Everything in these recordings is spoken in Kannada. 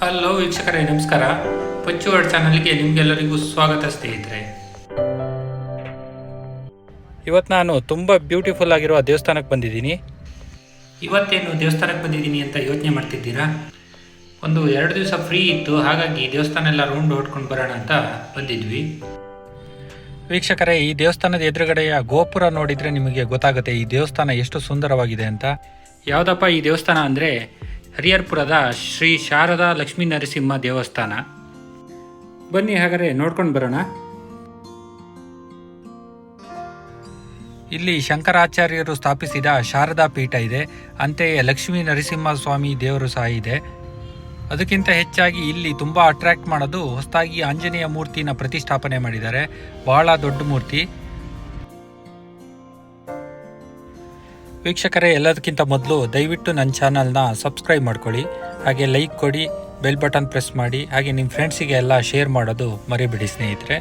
ಹಲೋ ವೀಕ್ಷಕರೇ, ನಮಸ್ಕಾರ. ಪಚ್ಚು ವರ್ಡ್ ಚಾನಲ್ಗೆ ನಿಮಗೆಲ್ಲರಿಗೂ ಸ್ವಾಗತ ಸ್ನೇಹಿತರೆ. ಇವತ್ತು ನಾನು ತುಂಬ ಬ್ಯೂಟಿಫುಲ್ ಆಗಿರುವ ದೇವಸ್ಥಾನಕ್ಕೆ ಬಂದಿದ್ದೀನಿ. ಇವತ್ತೇನು ದೇವಸ್ಥಾನಕ್ಕೆ ಬಂದಿದ್ದೀನಿ ಅಂತ ಯೋಚನೆ ಮಾಡ್ತಿದ್ದೀರಾ? ಒಂದು ಎರಡು ದಿವಸ ಫ್ರೀ ಇತ್ತು, ಹಾಗಾಗಿ ದೇವಸ್ಥಾನ ಎಲ್ಲ ರೌಂಡ್ ಹೊಡ್ಕೊಂಡು ಬರೋಣ ಅಂತ ಬಂದಿದ್ವಿ. ವೀಕ್ಷಕರೇ, ಈ ದೇವಸ್ಥಾನದ ಎದುರುಗಡೆಯ ಗೋಪುರ ನೋಡಿದರೆ ನಿಮಗೆ ಗೊತ್ತಾಗುತ್ತೆ ಈ ದೇವಸ್ಥಾನ ಎಷ್ಟು ಸುಂದರವಾಗಿದೆ ಅಂತ. ಯಾವುದಪ್ಪ ಈ ದೇವಸ್ಥಾನ ಅಂದರೆ ಹರಿಹರ್ಪುರದ ಶ್ರೀ ಶಾರದಾ ಲಕ್ಷ್ಮೀ ನರಸಿಂಹ ದೇವಸ್ಥಾನ. ಬನ್ನಿ ಹಾಗಾದರೆ ನೋಡ್ಕೊಂಡು ಬರೋಣ. ಇಲ್ಲಿ ಶಂಕರಾಚಾರ್ಯರು ಸ್ಥಾಪಿಸಿದ ಶಾರದಾ ಪೀಠ ಇದೆ. ಅಂತೆಯೇ ಲಕ್ಷ್ಮೀ ನರಸಿಂಹ ಸ್ವಾಮಿ ದೇವರು ಸಹ ಇದೆ. ಅದಕ್ಕಿಂತ ಹೆಚ್ಚಾಗಿ ಇಲ್ಲಿ ತುಂಬ ಅಟ್ರಾಕ್ಟ್ ಮಾಡೋದು ಹೊಸದಾಗಿ ಆಂಜನೇಯ ಮೂರ್ತಿನ ಪ್ರತಿಷ್ಠಾಪನೆ ಮಾಡಿದ್ದಾರೆ. ಬಹಳ ದೊಡ್ಡ ಮೂರ್ತಿ. ವೀಕ್ಷಕರೇ, ಎಲ್ಲದಕ್ಕಿಂತ ಮೊದಲು ದಯವಿಟ್ಟು ನನ್ನ ಚಾನಲ್ನ ಸಬ್ಸ್ಕ್ರೈಬ್ ಮಾಡ್ಕೊಳ್ಳಿ, ಹಾಗೆ ಲೈಕ್ ಕೊಡಿ, ಬೆಲ್ ಬಟನ್ ಪ್ರೆಸ್ ಮಾಡಿ, ಹಾಗೆ ನಿಮ್ಮ ಫ್ರೆಂಡ್ಸಿಗೆ ಎಲ್ಲ ಶೇರ್ ಮಾಡೋದು ಮರಿಬಿಡಿ ಸ್ನೇಹಿತರೆ.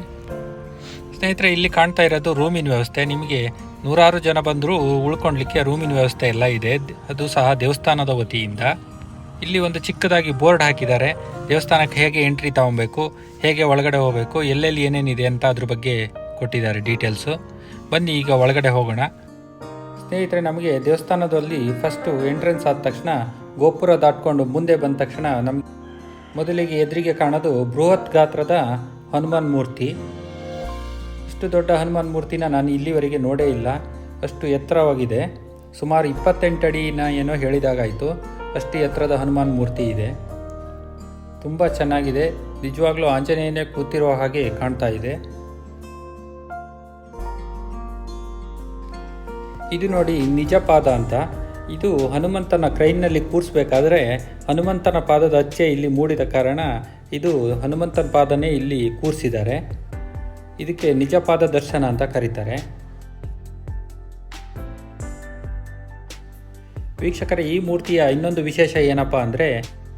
ಸ್ನೇಹಿತರೆ, ಇಲ್ಲಿ ಕಾಣ್ತಾ ಇರೋದು ರೂಮಿನ ವ್ಯವಸ್ಥೆ. ನಿಮಗೆ ನೂರಾರು ಜನ ಬಂದರೂ ಉಳ್ಕೊಳ್ಲಿಕ್ಕೆ ರೂಮಿನ ವ್ಯವಸ್ಥೆ ಎಲ್ಲ ಇದೆ. ಅದು ಸಹ ದೇವಸ್ಥಾನದ ವತಿಯಿಂದ. ಇಲ್ಲಿ ಒಂದು ಚಿಕ್ಕದಾಗಿ ಬೋರ್ಡ್ ಹಾಕಿದ್ದಾರೆ. ದೇವಸ್ಥಾನಕ್ಕೆ ಹೇಗೆ ಎಂಟ್ರಿ ತಗೊಬೇಕು, ಹೇಗೆ ಒಳಗಡೆ ಹೋಗಬೇಕು, ಎಲ್ಲೆಲ್ಲಿ ಏನೇನಿದೆ ಅಂತ ಅದ್ರ ಬಗ್ಗೆ ಕೊಟ್ಟಿದ್ದಾರೆ ಡೀಟೇಲ್ಸು. ಬನ್ನಿ, ಈಗ ಒಳಗಡೆ ಹೋಗೋಣ. ಸ್ನೇಹಿತರೆ, ನಮಗೆ ದೇವಸ್ಥಾನದಲ್ಲಿ ಫಸ್ಟು ಎಂಟ್ರೆನ್ಸ್ ಆದ ತಕ್ಷಣ ಗೋಪುರ ದಾಟ್ಕೊಂಡು ಮುಂದೆ ಬಂದ ತಕ್ಷಣ ನಮ್ಮ ಮೊದಲಿಗೆ ಎದುರಿಗೆ ಕಾಣೋದು ಬೃಹತ್ ಗಾತ್ರದ ಹನುಮಾನ್ ಮೂರ್ತಿ. ಇಷ್ಟು ದೊಡ್ಡ ಹನುಮಾನ್ ಮೂರ್ತಿನ ನಾನು ಇಲ್ಲಿವರೆಗೆ ನೋಡೇ ಇಲ್ಲ. ಅಷ್ಟು ಎತ್ತರವಾಗಿದೆ. ಸುಮಾರು ಇಪ್ಪತ್ತೆಂಟು ಅಡಿನ ಏನೋ ಹೇಳಿದಾಗಾಯಿತು. ಅಷ್ಟು ಎತ್ತರದ ಹನುಮಾನ್ ಮೂರ್ತಿ ಇದೆ. ತುಂಬ ಚೆನ್ನಾಗಿದೆ. ನಿಜವಾಗ್ಲೂ ಆಂಜನೇಯನೇ ಕೂತಿರುವ ಹಾಗೆ ಕಾಣ್ತಾ ಇದೆ. ಇದು ನೋಡಿ ನಿಜ ಪಾದ ಅಂತ. ಇದು ಹನುಮಂತನ ಕ್ರೈನ್ನಲ್ಲಿ ಕೂರಿಸ್ಬೇಕಾದ್ರೆ ಹನುಮಂತನ ಪಾದದ ಅಚ್ಚೆ ಇಲ್ಲಿ ಮೂಡಿದ ಕಾರಣ ಇದು ಹನುಮಂತನ ಪಾದನೇ ಇಲ್ಲಿ ಕೂರಿಸಿದ್ದಾರೆ. ಇದಕ್ಕೆ ನಿಜಪಾದ ದರ್ಶನ ಅಂತ ಕರೀತಾರೆ. ವೀಕ್ಷಕರ, ಈ ಮೂರ್ತಿಯ ಇನ್ನೊಂದು ವಿಶೇಷ ಏನಪ್ಪ ಅಂದರೆ,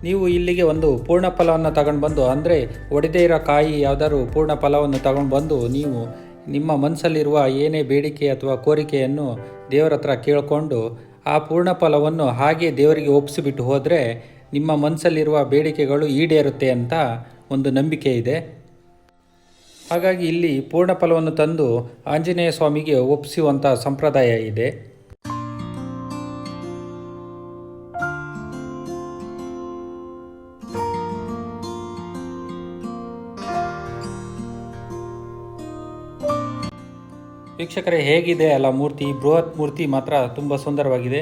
ನೀವು ಇಲ್ಲಿಗೆ ಒಂದು ಪೂರ್ಣ ಫಲವನ್ನು ತಗೊಂಡು ಬಂದು ಅಂದರೆ ಒಡೆದೇ ಇರೋ ಕಾಯಿ ಯಾವುದಾದ್ರು ಪೂರ್ಣ ಫಲವನ್ನು ತಗೊಂಡು ಬಂದು ನೀವು ನಿಮ್ಮ ಮನಸ್ಸಲ್ಲಿರುವ ಏನೇ ಬೇಡಿಕೆ ಅಥವಾ ಕೋರಿಕೆಯನ್ನು ದೇವರ ಹತ್ರ ಕೇಳಿಕೊಂಡು ಆ ಪೂರ್ಣ ಫಲವನ್ನು ಹಾಗೆ ದೇವರಿಗೆ ಒಪ್ಪಿಸಿಬಿಟ್ಟು ಹೋದರೆ ನಿಮ್ಮ ಮನಸ್ಸಲ್ಲಿರುವ ಬೇಡಿಕೆಗಳು ಈಡೇರುತ್ತೆ ಅಂತ ಒಂದು ನಂಬಿಕೆ ಇದೆ. ಹಾಗಾಗಿ ಇಲ್ಲಿ ಪೂರ್ಣ ಫಲವನ್ನು ತಂದು ಆಂಜನೇಯ ಸ್ವಾಮಿಗೆ ಒಪ್ಪಿಸುವಂಥ ಸಂಪ್ರದಾಯ ಇದೆ. ವೀಕ್ಷಕರೇ, ಹೇಗಿದೆ ಅಲ್ಲ ಮೂರ್ತಿ? ಬೃಹತ್ ಮೂರ್ತಿ ಮಾತ್ರ ತುಂಬ ಸುಂದರವಾಗಿದೆ.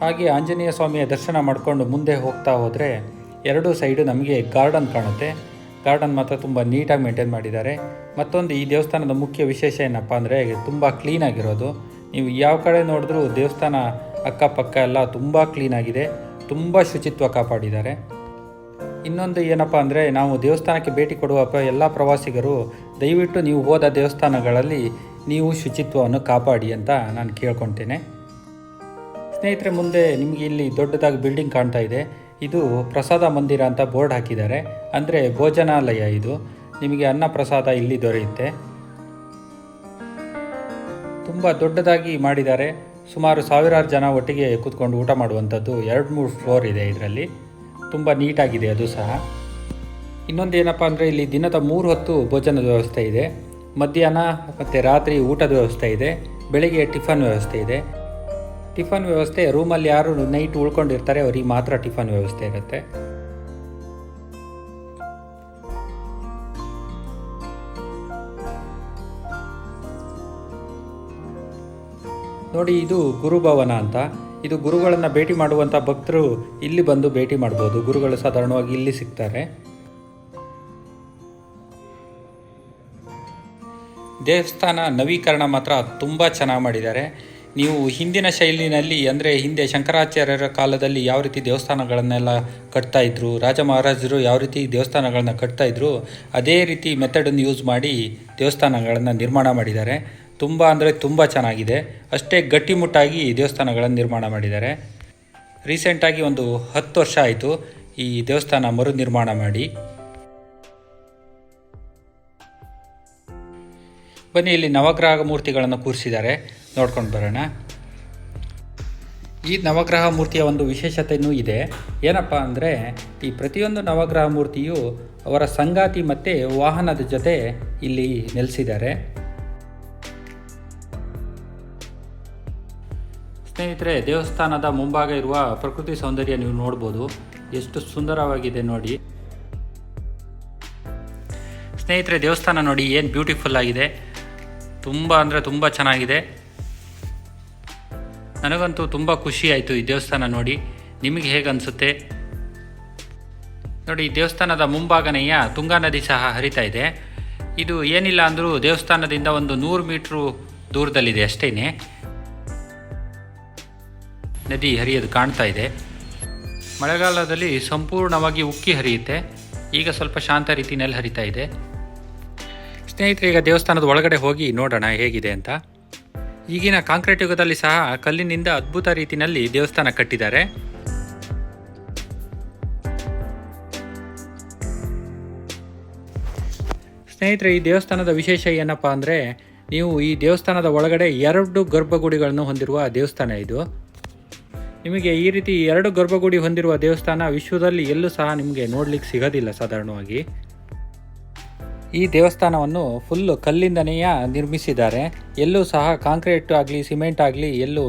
ಹಾಗೆ ಆಂಜನೇಯ ಸ್ವಾಮಿಯ ದರ್ಶನ ಮಾಡಿಕೊಂಡು ಮುಂದೆ ಹೋಗ್ತಾ ಹೋದರೆ ಎರಡೂ ಸೈಡು ನಮಗೆ ಗಾರ್ಡನ್ ಕಾಣುತ್ತೆ. ಗಾರ್ಡನ್ ಮಾತ್ರ ತುಂಬ ನೀಟಾಗಿ ಮೇಂಟೈನ್ ಮಾಡಿದ್ದಾರೆ. ಮತ್ತೊಂದು ಈ ದೇವಸ್ಥಾನದ ಮುಖ್ಯ ವಿಶೇಷ ಏನಪ್ಪ ಅಂದರೆ ತುಂಬ ಕ್ಲೀನಾಗಿರೋದು ನೀವು ಯಾವ ಕಡೆ ನೋಡಿದ್ರೂ ದೇವಸ್ಥಾನ ಅಕ್ಕಪಕ್ಕ ಎಲ್ಲ ತುಂಬ ಕ್ಲೀನಾಗಿದೆ ತುಂಬ ಶುಚಿತ್ವ ಕಾಪಾಡಿದ್ದಾರೆ. ಇನ್ನೊಂದು ಏನಪ್ಪ ಅಂದರೆ, ನಾವು ದೇವಸ್ಥಾನಕ್ಕೆ ಭೇಟಿ ಕೊಡುವ ಎಲ್ಲ ಪ್ರವಾಸಿಗರು ದಯವಿಟ್ಟು ನೀವು ಹೋದ ದೇವಸ್ಥಾನಗಳಲ್ಲಿ ನೀವು ಶುಚಿತ್ವವನ್ನು ಕಾಪಾಡಿ ಅಂತ ನಾನು ಕೇಳ್ಕೊತೇನೆ ಸ್ನೇಹಿತರೆ, ಮುಂದೆ ನಿಮಗೆ ಇಲ್ಲಿ ದೊಡ್ಡದಾಗಿ ಬಿಲ್ಡಿಂಗ್ ಕಾಣ್ತಾ ಇದೆ. ಇದು ಪ್ರಸಾದ ಮಂದಿರ ಅಂತ ಬೋರ್ಡ್ ಹಾಕಿದ್ದಾರೆ. ಅಂದರೆ ಭೋಜನಾಲಯ ಇದು. ನಿಮಗೆ ಅನ್ನ ಪ್ರಸಾದ ಇಲ್ಲಿ ದೊರೆಯುತ್ತೆ. ತುಂಬ ದೊಡ್ಡದಾಗಿ ಮಾಡಿದ್ದಾರೆ. ಸುಮಾರು ಸಾವಿರಾರು ಜನ ಒಟ್ಟಿಗೆ ಕೂತ್ಕೊಂಡು ಊಟ ಮಾಡುವಂಥದ್ದು ಎರಡು ಮೂರು ಫ್ಲೋರ್ ಇದೆ ಇದರಲ್ಲಿ. ತುಂಬ ನೀಟಾಗಿದೆ ಅದು ಸಹ. ಇನ್ನೊಂದು ಏನಪ್ಪ ಅಂದರೆ ಇಲ್ಲಿ ದಿನದ ಮೂರು ಹೊತ್ತು ಭೋಜನದ ವ್ಯವಸ್ಥೆ ಇದೆ. ಮಧ್ಯಾಹ್ನ ಮತ್ತು ರಾತ್ರಿ ಊಟದ ವ್ಯವಸ್ಥೆ ಇದೆ, ಬೆಳಿಗ್ಗೆ ಟಿಫನ್ ವ್ಯವಸ್ಥೆ ಇದೆ. ಟಿಫನ್ ವ್ಯವಸ್ಥೆ, ರೂಮಲ್ಲಿ ಯಾರು ನೈಟ್ ಉಳ್ಕೊಂಡಿರ್ತಾರೆ, ಅವರಿಗೆ ಮಾತ್ರ ಟಿಫನ್ ವ್ಯವಸ್ಥೆ ಇರುತ್ತೆ. ನೋಡಿ, ಇದು ಗುರುಭವನ ಅಂತ. ಇದು ಗುರುಗಳನ್ನು ಭೇಟಿ ಮಾಡುವಂಥ ಭಕ್ತರು ಇಲ್ಲಿ ಬಂದು ಭೇಟಿ ಮಾಡ್ಬೋದು. ಗುರುಗಳು ಸಾಧಾರಣವಾಗಿ ಇಲ್ಲಿ ಸಿಗ್ತಾರೆ. ದೇವಸ್ಥಾನ ನವೀಕರಣ ಮಾತ್ರ ತುಂಬ ಚೆನ್ನಾಗಿ ಮಾಡಿದ್ದಾರೆ. ನೀವು ಹಿಂದಿನ ಶೈಲಿನಲ್ಲಿ, ಅಂದರೆ ಹಿಂದೆ ಶಂಕರಾಚಾರ್ಯರ ಕಾಲದಲ್ಲಿ ಯಾವ ರೀತಿ ದೇವಸ್ಥಾನಗಳನ್ನೆಲ್ಲ ಕಟ್ತಾ ಇದ್ರು ರಾಜ ಮಹಾರಾಜರು ಯಾವ ರೀತಿ ದೇವಸ್ಥಾನಗಳನ್ನ ಕಟ್ತಾ ಇದ್ರು, ಅದೇ ರೀತಿ ಮೆಥಡನ್ನು ಯೂಸ್ ಮಾಡಿ ದೇವಸ್ಥಾನಗಳನ್ನು ನಿರ್ಮಾಣ ಮಾಡಿದ್ದಾರೆ. ತುಂಬ ಅಂದರೆ ತುಂಬ ಚೆನ್ನಾಗಿದೆ. ಅಷ್ಟೇ ಗಟ್ಟಿಮುಟ್ಟಾಗಿ ದೇವಸ್ಥಾನಗಳನ್ನು ನಿರ್ಮಾಣ ಮಾಡಿದ್ದಾರೆ. ರೀಸೆಂಟಾಗಿ ಒಂದು ಹತ್ತು ವರ್ಷ ಆಯಿತು ಈ ದೇವಸ್ಥಾನ ಮರು ನಿರ್ಮಾಣ ಮಾಡಿ. ಬನ್ನಿ, ಇಲ್ಲಿ ನವಗ್ರಹ ಮೂರ್ತಿಗಳನ್ನು ಕೂರಿಸಿದ್ದಾರೆ. ನೋಡ್ಕೊಂಡು ಬರೋಣ. ಈ ನವಗ್ರಹ ಮೂರ್ತಿಯ ಒಂದು ವಿಶೇಷತೆಯೂ ಇದೆ. ಏನಪ್ಪ ಅಂದರೆ, ಈ ಪ್ರತಿಯೊಂದು ನವಗ್ರಹ ಮೂರ್ತಿಯು ಅವರ ಸಂಗಾತಿ ಮತ್ತು ವಾಹನದ ಜೊತೆ ಇಲ್ಲಿ ನೆಲೆಸಿದ್ದಾರೆ. ಸ್ನೇಹಿತರೆ, ದೇವಸ್ಥಾನದ ಮುಂಭಾಗ ಇರುವ ಪ್ರಕೃತಿ ಸೌಂದರ್ಯ ನೀವು ನೋಡ್ಬೋದು. ಎಷ್ಟು ಸುಂದರವಾಗಿದೆ ನೋಡಿ. ಸ್ನೇಹಿತರೆ, ದೇವಸ್ಥಾನ ನೋಡಿ, ಏನು ಬ್ಯೂಟಿಫುಲ್ ಆಗಿದೆ. ತುಂಬ ಅಂದರೆ ತುಂಬ ಚೆನ್ನಾಗಿದೆ. ನನಗಂತೂ ತುಂಬ ಖುಷಿ ಆಯಿತು ಈ ದೇವಸ್ಥಾನ ನೋಡಿ. ನಿಮಗೆ ಹೇಗೆ ನೋಡಿ, ಈ ದೇವಸ್ಥಾನದ ಮುಂಭಾಗನೆಯ ತುಂಗಾ ನದಿ ಸಹ ಹರಿತಾ ಇದೆ. ಇದು ಏನಿಲ್ಲ ಅಂದರೂ ದೇವಸ್ಥಾನದಿಂದ ಒಂದು ನೂರು ಮೀಟ್ರು ದೂರದಲ್ಲಿದೆ ಅಷ್ಟೇ ನದಿ ಹರಿಯೋದು ಕಾಣ್ತಾ ಇದೆ. ಮಳೆಗಾಲದಲ್ಲಿ ಸಂಪೂರ್ಣವಾಗಿ ಉಕ್ಕಿ ಹರಿಯುತ್ತೆ. ಈಗ ಸ್ವಲ್ಪ ಶಾಂತ ರೀತಿಯಲ್ಲಿ ಹರಿತಾ ಇದೆ. ಸ್ನೇಹಿತರೆ, ಈಗ ದೇವಸ್ಥಾನದ ಒಳಗಡೆ ಹೋಗಿ ನೋಡೋಣ ಹೇಗಿದೆ ಅಂತ. ಈಗಿನ ಕಾಂಕ್ರೀಟ್ ಯುಗದಲ್ಲಿ ಸಹ ಕಲ್ಲಿನಿಂದ ಅದ್ಭುತ ರೀತಿಯಲ್ಲಿ ದೇವಸ್ಥಾನ ಕಟ್ಟಿದ್ದಾರೆ. ಸ್ನೇಹಿತರೆ, ಈ ದೇವಸ್ಥಾನದ ವಿಶೇಷ ಏನಪ್ಪ ಅಂದರೆ, ನೀವು ಈ ದೇವಸ್ಥಾನದ ಒಳಗಡೆ ಎರಡು ಗರ್ಭಗುಡಿಗಳನ್ನು ಹೊಂದಿರುವ ದೇವಸ್ಥಾನ ಇದು. ನಿಮಗೆ ಈ ರೀತಿ ಎರಡು ಗರ್ಭಗುಡಿ ಹೊಂದಿರುವ ದೇವಸ್ಥಾನ ವಿಶ್ವದಲ್ಲಿ ಎಲ್ಲೂ ಸಹ ನಿಮಗೆ ನೋಡ್ಲಿಕ್ಕೆ ಸಿಗೋದಿಲ್ಲ ಸಾಧಾರಣವಾಗಿ. ಈ ದೇವಸ್ಥಾನವನ್ನು ಫುಲ್ಲು ಕಲ್ಲಿಂದನೇ ನಿರ್ಮಿಸಿದ್ದಾರೆ. ಎಲ್ಲೂ ಸಹ ಕಾಂಕ್ರೀಟ್ ಆಗಲಿ, ಸಿಮೆಂಟ್ ಆಗಲಿ ಎಲ್ಲೂ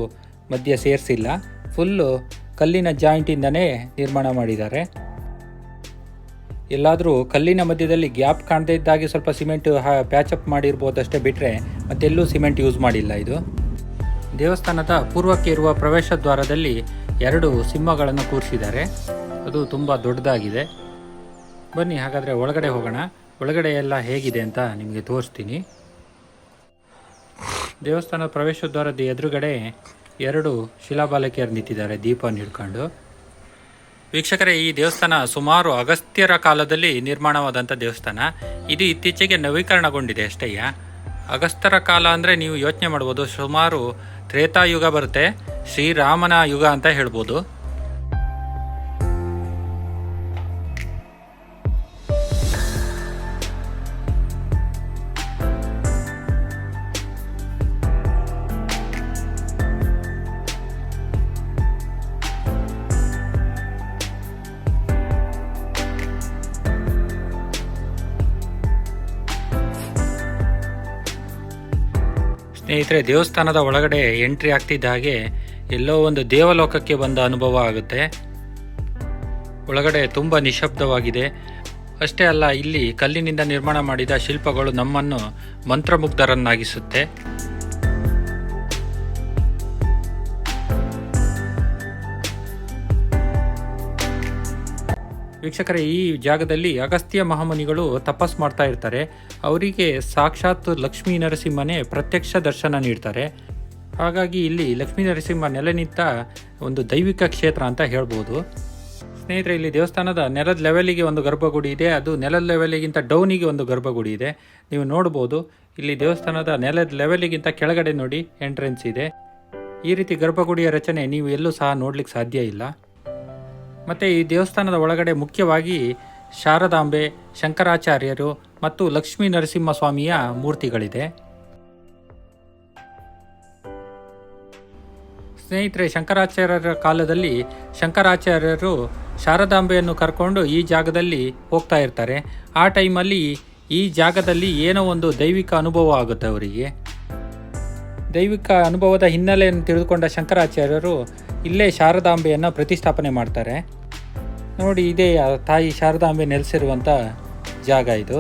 ಮಧ್ಯ ಸೇರಿಸಿಲ್ಲ. ಫುಲ್ಲು ಕಲ್ಲಿನ ಜಾಯಿಂಟಿಂದನೇ ನಿರ್ಮಾಣ ಮಾಡಿದ್ದಾರೆ. ಎಲ್ಲಾದರೂ ಕಲ್ಲಿನ ಮಧ್ಯದಲ್ಲಿ ಗ್ಯಾಪ್ ಕಾಣದೇ ಇದ್ದಾಗಿ ಸ್ವಲ್ಪ ಸಿಮೆಂಟ್ ಪ್ಯಾಚಪ್ ಮಾಡಿರ್ಬೋದಷ್ಟೇ ಬಿಟ್ಟರೆ ಮತ್ತೆಲ್ಲೂ ಸಿಮೆಂಟ್ ಯೂಸ್ ಮಾಡಿಲ್ಲ ಇದು. ದೇವಸ್ಥಾನದ ಪೂರ್ವಕ್ಕೆ ಇರುವ ಪ್ರವೇಶ ದ್ವಾರದಲ್ಲಿ ಎರಡು ಸಿಂಹಗಳನ್ನು ಕೂರಿಸಿದ್ದಾರೆ. ಅದು ತುಂಬ ದೊಡ್ಡದಾಗಿದೆ. ಬನ್ನಿ, ಹಾಗಾದರೆ ಒಳಗಡೆ ಹೋಗೋಣ. ಒಳಗಡೆ ಎಲ್ಲ ಹೇಗಿದೆ ಅಂತ ನಿಮಗೆ ತೋರಿಸ್ತೀನಿ. ದೇವಸ್ಥಾನದ ಪ್ರವೇಶ ದ್ವಾರದ ಎದುರುಗಡೆ ಎರಡು ಶಿಲಾಬಾಲಕಿಯರು ನಿಂತಿದ್ದಾರೆ ದೀಪವನ್ನು ಹಿಡ್ಕೊಂಡು ವೀಕ್ಷಕರೇ, ಈ ದೇವಸ್ಥಾನ ಸುಮಾರು ಅಗಸ್ತ್ಯರ ಕಾಲದಲ್ಲಿ ನಿರ್ಮಾಣವಾದಂಥ ದೇವಸ್ಥಾನ. ಇದು ಇತ್ತೀಚೆಗೆ ನವೀಕರಣಗೊಂಡಿದೆ ಅಷ್ಟೇಯ ಅಗಸ್ತ್ಯರ ಕಾಲ ಅಂದರೆ ನೀವು ಯೋಚನೆ ಮಾಡ್ಬೋದು, ಸುಮಾರು ತ್ರೇತಾಯುಗ ಬರುತ್ತೆ, ಶ್ರೀರಾಮನ ಯುಗ ಅಂತ ಹೇಳ್ಬೋದು. ಸ್ನೇಹಿತರೆ, ದೇವಸ್ಥಾನದ ಒಳಗಡೆ ಎಂಟ್ರಿ ಆಗ್ತಿದ್ದ ಹಾಗೆ ಎಲ್ಲೋ ಒಂದು ದೇವಲೋಕಕ್ಕೆ ಬಂದ ಅನುಭವ ಆಗುತ್ತೆ. ಒಳಗಡೆ ತುಂಬ ನಿಶಬ್ದವಾಗಿದೆ. ಅಷ್ಟೇ ಅಲ್ಲ, ಇಲ್ಲಿ ಕಲ್ಲಿನಿಂದ ನಿರ್ಮಾಣ ಮಾಡಿದ ಶಿಲ್ಪಗಳು ನಮ್ಮನ್ನು ಮಂತ್ರಮುಗ್ಧರನ್ನಾಗಿಸುತ್ತೆ. ವೀಕ್ಷಕರೇ, ಈ ಜಾಗದಲ್ಲಿ ಅಗಸ್ತ್ಯ ಮಹಾಮುನಿಗಳು ತಪಸ್ ಮಾಡ್ತಾ ಇರ್ತಾರೆ. ಅವರಿಗೆ ಸಾಕ್ಷಾತ್ ಲಕ್ಷ್ಮೀ ನರಸಿಂಹನೇ ಪ್ರತ್ಯಕ್ಷ ದರ್ಶನ ನೀಡ್ತಾರೆ. ಹಾಗಾಗಿ ಇಲ್ಲಿ ಲಕ್ಷ್ಮೀ ನರಸಿಂಹ ನೆಲೆ ನಿಂತ ಒಂದು ದೈವಿಕ ಕ್ಷೇತ್ರ ಅಂತ ಹೇಳ್ಬೋದು. ಸ್ನೇಹಿತರೆ, ಇಲ್ಲಿ ದೇವಸ್ಥಾನದ ನೆಲದ ಲೆವೆಲಿಗೆ ಒಂದು ಗರ್ಭಗುಡಿ ಇದೆ. ಅದು ನೆಲದ ಲೆವೆಲಿಗಿಂತ ಡೌನಿಗೆ ಒಂದು ಗರ್ಭಗುಡಿ ಇದೆ. ನೀವು ನೋಡ್ಬೋದು, ಇಲ್ಲಿ ದೇವಸ್ಥಾನದ ನೆಲದ ಲೆವೆಲಿಗಿಂತ ಕೆಳಗಡೆ ನೋಡಿ ಎಂಟ್ರೆನ್ಸ್ ಇದೆ. ಈ ರೀತಿ ಗರ್ಭಗುಡಿಯ ರಚನೆ ನೀವು ಎಲ್ಲೂ ಸಹ ನೋಡ್ಲಿಕ್ಕೆ ಸಾಧ್ಯ ಇಲ್ಲ. ಮತ್ತು ಈ ದೇವಸ್ಥಾನದ ಒಳಗಡೆ ಮುಖ್ಯವಾಗಿ ಶಾರದಾಂಬೆ, ಶಂಕರಾಚಾರ್ಯರು ಮತ್ತು ಲಕ್ಷ್ಮೀ ನರಸಿಂಹ ಸ್ವಾಮಿಯ ಮೂರ್ತಿಗಳಿದೆ. ಸ್ನೇಹಿತರೆ, ಶಂಕರಾಚಾರ್ಯರ ಕಾಲದಲ್ಲಿ ಶಂಕರಾಚಾರ್ಯರು ಶಾರದಾಂಬೆಯನ್ನು ಕರ್ಕೊಂಡು ಈ ಜಾಗದಲ್ಲಿ ಹೋಗ್ತಾ ಇರ್ತಾರೆ. ಆ ಟೈಮಲ್ಲಿ ಈ ಜಾಗದಲ್ಲಿ ಏನೋ ಒಂದು ದೈವಿಕ ಅನುಭವ ಆಗುತ್ತೆ ಅವರಿಗೆ. ದೈವಿಕ ಅನುಭವದ ಹಿನ್ನೆಲೆಯನ್ನು ತಿಳಿದುಕೊಂಡ ಶಂಕರಾಚಾರ್ಯರು ಇಲ್ಲೇ ಶಾರದಾಂಬೆಯನ್ನು ಪ್ರತಿಷ್ಠಾಪನೆ ಮಾಡ್ತಾರೆ. ನೋಡಿ, ಇದೇ ತಾಯಿ ಶಾರದಾಂಬೆ ನೆಲೆಸಿರುವಂಥ ಜಾಗ ಇದು.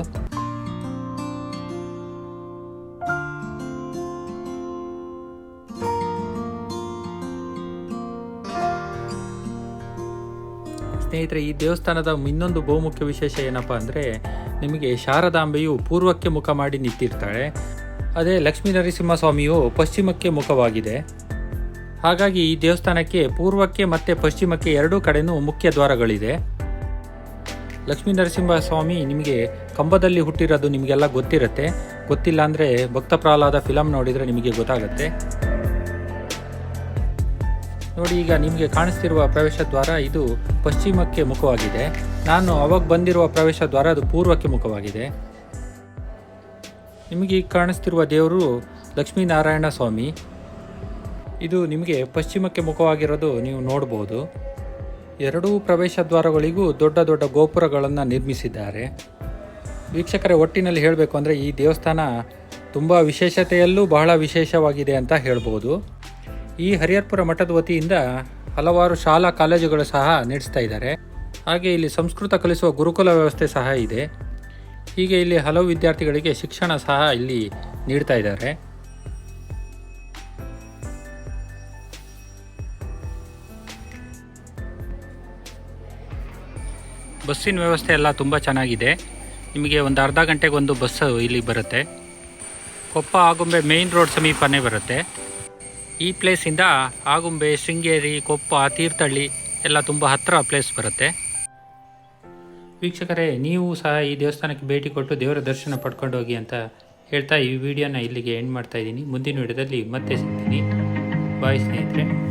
ಸ್ನೇಹಿತರೆ, ಈ ದೇವಸ್ಥಾನದ ಇನ್ನೊಂದು ಬಹುಮುಖ್ಯ ವಿಶೇಷ ಏನಪ್ಪ ಅಂದರೆ, ನಿಮಗೆ ಶಾರದಾಂಬೆಯು ಪೂರ್ವಕ್ಕೆ ಮುಖ ಮಾಡಿ ನಿಂತಿರ್ತಾಳೆ. ಅದೇ ಲಕ್ಷ್ಮೀ ನರಸಿಂಹಸ್ವಾಮಿಯು ಪಶ್ಚಿಮಕ್ಕೆ ಮುಖವಾಗಿದೆ. ಹಾಗಾಗಿ ಈ ದೇವಸ್ಥಾನಕ್ಕೆ ಪೂರ್ವಕ್ಕೆ ಮತ್ತು ಪಶ್ಚಿಮಕ್ಕೆ ಎರಡೂ ಕಡೆನೂ ಮುಖ್ಯ ದ್ವಾರಗಳಿದೆ. ಲಕ್ಷ್ಮೀ ನರಸಿಂಹ ಸ್ವಾಮಿ ನಿಮಗೆ ಕಂಬದಲ್ಲಿ ಹುಟ್ಟಿರೋದು ನಿಮಗೆಲ್ಲ ಗೊತ್ತಿರುತ್ತೆ. ಗೊತ್ತಿಲ್ಲ ಅಂದರೆ ಭಕ್ತ ಪ್ರಹ್ಲಾದ ಫಿಲಮ್ ನೋಡಿದರೆ ನಿಮಗೆ ಗೊತ್ತಾಗುತ್ತೆ. ನೋಡಿ, ಈಗ ನಿಮಗೆ ಕಾಣಿಸ್ತಿರುವ ಪ್ರವೇಶ ದ್ವಾರ ಇದು ಪಶ್ಚಿಮಕ್ಕೆ ಮುಖವಾಗಿದೆ. ನಾನು ಅವಾಗ ಬಂದಿರುವ ಪ್ರವೇಶ ದ್ವಾರ ಅದು ಪೂರ್ವಕ್ಕೆ ಮುಖವಾಗಿದೆ. ನಿಮಗೆ ಈಗ ಕಾಣಿಸ್ತಿರುವ ದೇವರು ಲಕ್ಷ್ಮೀನಾರಾಯಣ ಸ್ವಾಮಿ. ಇದು ನಿಮಗೆ ಪಶ್ಚಿಮಕ್ಕೆ ಮುಖವಾಗಿರೋದು ನೀವು ನೋಡ್ಬೋದು. ಎರಡೂ ಪ್ರವೇಶ ದ್ವಾರಗಳಿಗೂ ದೊಡ್ಡ ದೊಡ್ಡ ಗೋಪುರಗಳನ್ನು ನಿರ್ಮಿಸಿದ್ದಾರೆ. ವೀಕ್ಷಕರ, ಒಟ್ಟಿನಲ್ಲಿ ಹೇಳಬೇಕು ಅಂದರೆ ಈ ದೇವಸ್ಥಾನ ತುಂಬ ವಿಶೇಷತೆಯಲ್ಲೂ ಬಹಳ ವಿಶೇಷವಾಗಿದೆ ಅಂತ ಹೇಳ್ಬೋದು. ಈ ಹರಿಹರ್ಪುರ ಮಠದ ವತಿಯಿಂದ ಹಲವಾರು ಶಾಲಾ ಕಾಲೇಜುಗಳು ಸಹ ನಡೆಸ್ತಾ ಇದ್ದಾರೆ. ಹಾಗೆ ಇಲ್ಲಿ ಸಂಸ್ಕೃತ ಕಲಿಸುವ ಗುರುಕುಲ ವ್ಯವಸ್ಥೆ ಸಹ ಇದೆ. ಹೀಗೆ ಇಲ್ಲಿ ಹಲವು ವಿದ್ಯಾರ್ಥಿಗಳಿಗೆ ಶಿಕ್ಷಣ ಸಹ ಇಲ್ಲಿ ನೀಡ್ತಾ ಇದ್ದಾರೆ. ಬಸ್ಸಿನ ವ್ಯವಸ್ಥೆ ಎಲ್ಲ ತುಂಬ ಚೆನ್ನಾಗಿದೆ. ನಿಮಗೆ ಒಂದು ಅರ್ಧ ಗಂಟೆಗೆ ಒಂದು ಬಸ್ಸು ಇಲ್ಲಿ ಬರುತ್ತೆ. ಕೊಪ್ಪ ಆಗುಂಬೆ ಮೇಯ್ನ್ ರೋಡ್ ಸಮೀಪನೇ ಬರುತ್ತೆ. ಈ ಪ್ಲೇಸಿಂದ ಆಗುಂಬೆ, ಶೃಂಗೇರಿ, ಕೊಪ್ಪ, ತೀರ್ಥಹಳ್ಳಿ ಎಲ್ಲ ತುಂಬ ಹತ್ತಿರ ಪ್ಲೇಸ್ ಬರುತ್ತೆ. ವೀಕ್ಷಕರೇ, ನೀವು ಸಹ ಈ ದೇವಸ್ಥಾನಕ್ಕೆ ಭೇಟಿ ಕೊಟ್ಟು ದೇವರ ದರ್ಶನ ಪಡ್ಕೊಂಡು ಹೋಗಿ ಅಂತ ಹೇಳ್ತಾ ಈ ವಿಡಿಯೋನ ಇಲ್ಲಿಗೆ ಎಂಡ್ ಮಾಡ್ತಾ ಇದ್ದೀನಿ. ಮುಂದಿನ ವಿಡಿಯೋದಲ್ಲಿ ಮತ್ತೆ ಸಿಗ್ತೀನಿ. ಬಾಯ್ ಸ್ನೇಹಿತರೆ.